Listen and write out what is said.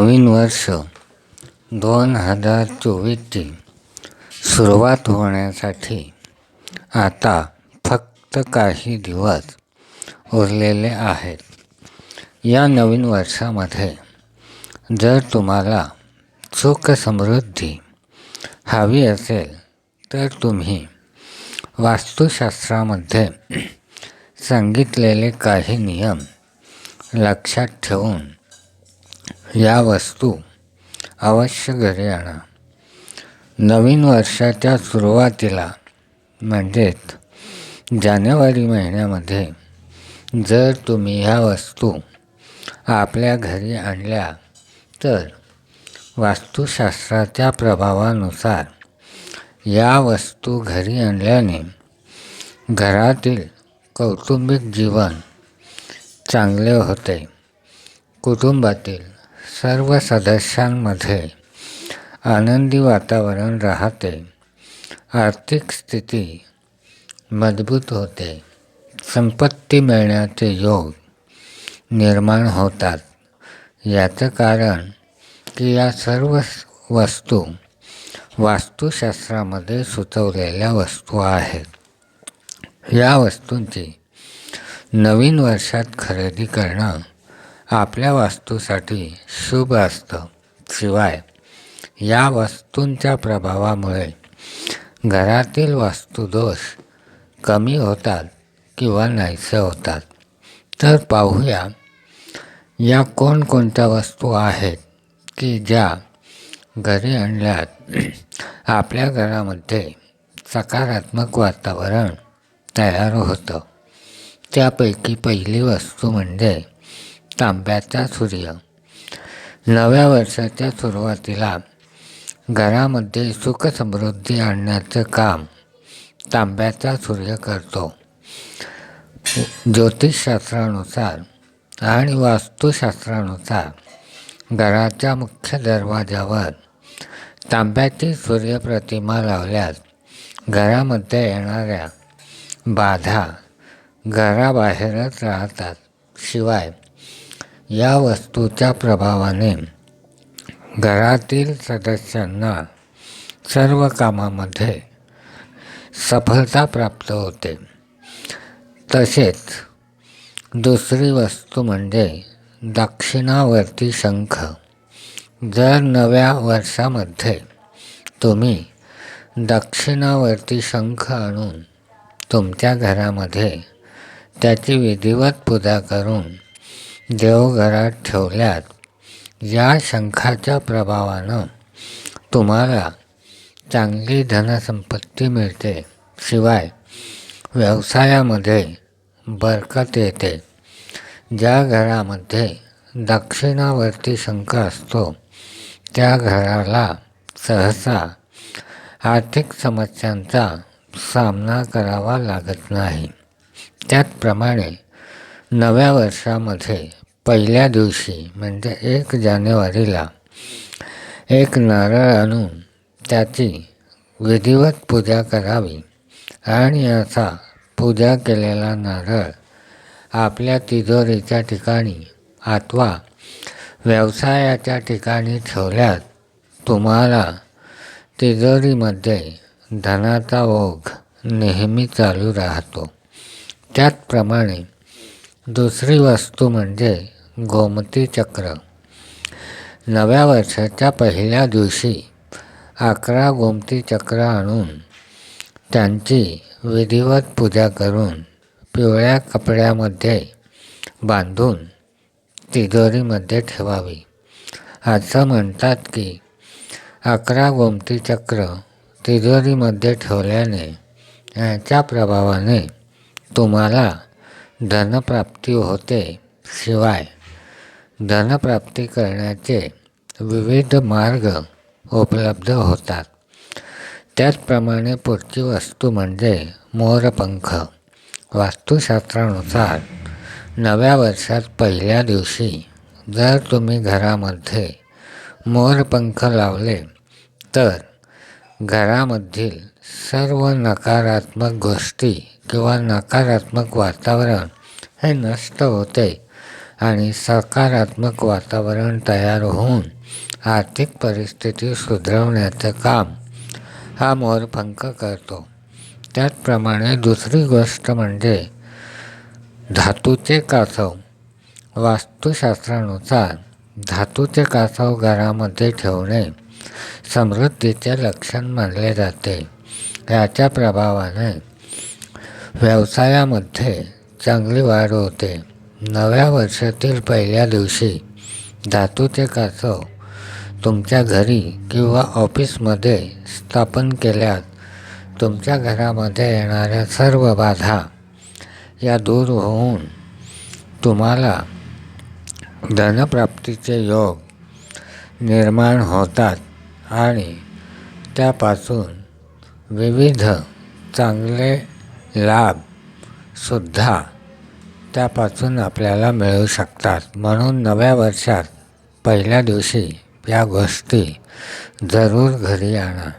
नवीन वर्ष दोन हजार चोवीसची सुरुवात होण्यासाठी आता फक्त काही दिवस उरलेले आहेत. या नवीन वर्षामध्ये जर तुम्हाला सुख समृद्धी हवी असेल तर तुम्ही वास्तुशास्त्रामध्ये सांगितलेले काही नियम लक्षात ठेवून या वस्तू अवश्य घरी आणा. नवीन वर्षाच्या सुरुवातीला म्हणजेच जानेवारी महिन्यामध्ये जर तुम्ही ह्या वस्तू आपल्या घरी आणल्या तर वास्तुशास्त्राच्या प्रभावानुसार या वस्तू घरी आणल्याने घरातील कौटुंबिक जीवन चांगले होते. कुटुंबातील सर्व सदस्यांमध्ये आनंदी वातावरण राहते. आर्थिक स्थिती मजबूत होते. संपत्ती मिळण्याचे योग निर्माण होतात. याचं कारण की या सर्व वस्तू वास्तुशास्त्रामध्ये सुचवलेल्या वस्तू आहेत. या वस्तूंची नवीन वर्षात खरेदी करणं आपल्या वास्तूसाठी शुभ असतं. शिवाय या वस्तूंच्या प्रभावामुळे घरातील वास्तुदोष कमी होतात किंवा नाहीसे होतात. तर पाहूया या कोणकोणत्या वस्तू आहेत की ज्या घरी आणल्यात आपल्या घरामध्ये सकारात्मक वातावरण तयार होतं. त्यापैकी पहिली वस्तू म्हणजे तांब्याचा सूर्य. नव्या वर्षाच्या सुरुवातीला घरामध्ये सुखसमृद्धी आणण्याचं काम तांब्याचा सूर्य करतो. ज्योतिषशास्त्रानुसार आणि वास्तुशास्त्रानुसार घराच्या मुख्य दरवाजावर तांब्याची सूर्यप्रतिमा लावल्यास घरामध्ये येणाऱ्या बाधा घराबाहेरच राहतात. शिवाय या वस्तूच्या प्रभावाने घरातील सदस्यांना सर्व कामामध्ये सफलता प्राप्त होते. तसेच दुसरी वस्तू म्हणजे दक्षिणावर्ती शंख. जर नव्या वर्षामध्ये तुम्ही दक्षिणावर्ती शंख आणून तुमच्या घरामध्ये त्याची विधिवत पूजा करून देवघरात ठेवल्यात. या शंखाच्या प्रभावानं तुम्हाला चांगली धनसंपत्ती मिळते. शिवाय व्यवसायामध्ये बरकत येते. ज्या घरामध्ये दक्षिणावरती शंख असतो त्या घराला सहसा आर्थिक समस्यांचा सामना करावा लागत नाही. त्याचप्रमाणे नव्या वर्षामध्ये पहिल्या दिवशी म्हणजे एक जानेवारीला एक नारळ आणून त्याची विधिवत पूजा करावी. आणि असा पूजा केलेला नारळ आपल्या तिजोरीच्या ठिकाणी अथवा व्यवसायाच्या ठिकाणी ठेवल्यास तुम्हाला तिजोरीमध्ये धनाचा ओघ नेहमी चालू राहतो. त्याचप्रमाणे दुसरी वस्तू म्हणजे गोमती चक्र. नव्या वर्षाच्या पहिल्या दिवशी अकरा गोमती चक्र आणून त्यांची विधिवत पूजा करून पिवळ्या कपड्यामध्ये बांधून तिजोरीमध्ये ठेवावी. असं म्हणतात की अकरा गोमती चक्र तिजोरीमध्ये ठेवल्याने याच्या प्रभावाने तुम्हाला धनप्राप्ती होते शिवाय धनप्राप्ती करण्याचे विविध मार्ग उपलब्ध होतात. त्याचप्रमाणे पुढची वस्तू म्हणजे मोरपंख. वास्तुशास्त्रानुसार नव्या वर्षात पहिल्या दिवशी जर तुम्ही घरामध्ये मोरपंख लावले तर घरामधील सर्व नकारात्मक गोष्टी किंवा नकारात्मक वातावरण हे नष्ट होते आणि सकारात्मक वातावरण तयार होऊन आर्थिक परिस्थिती सुधारवण्याचं काम हा मोरपंख करतो. त्याचप्रमाणे दुसरी गोष्ट म्हणजे धातूचे कासव. वास्तुशास्त्रानुसार धातूचे कासव घरामध्ये ठेवणे समृद्धीचे लक्षण मानले जाते. याच्या प्रभावाने व्यवसायामध्ये चांगली वाढ होते. नव्या वर्षातील पहिल्या दिवशी धातूचे कासव तुमच्या घरी किंवा ऑफिसमध्ये स्थापन केल्यास तुमच्या घरामध्ये येणाऱ्या सर्व बाधा या दूर होऊन तुम्हाला धनप्राप्तीचे योग निर्माण होतात आणि त्यापासून विविध चांगले लाभसुद्धा त्यापासून आपल्याला मिळू शकतात. म्हणून नव्या वर्षात पहिल्या दिवशी या गोष्टी जरूर घरी आणा.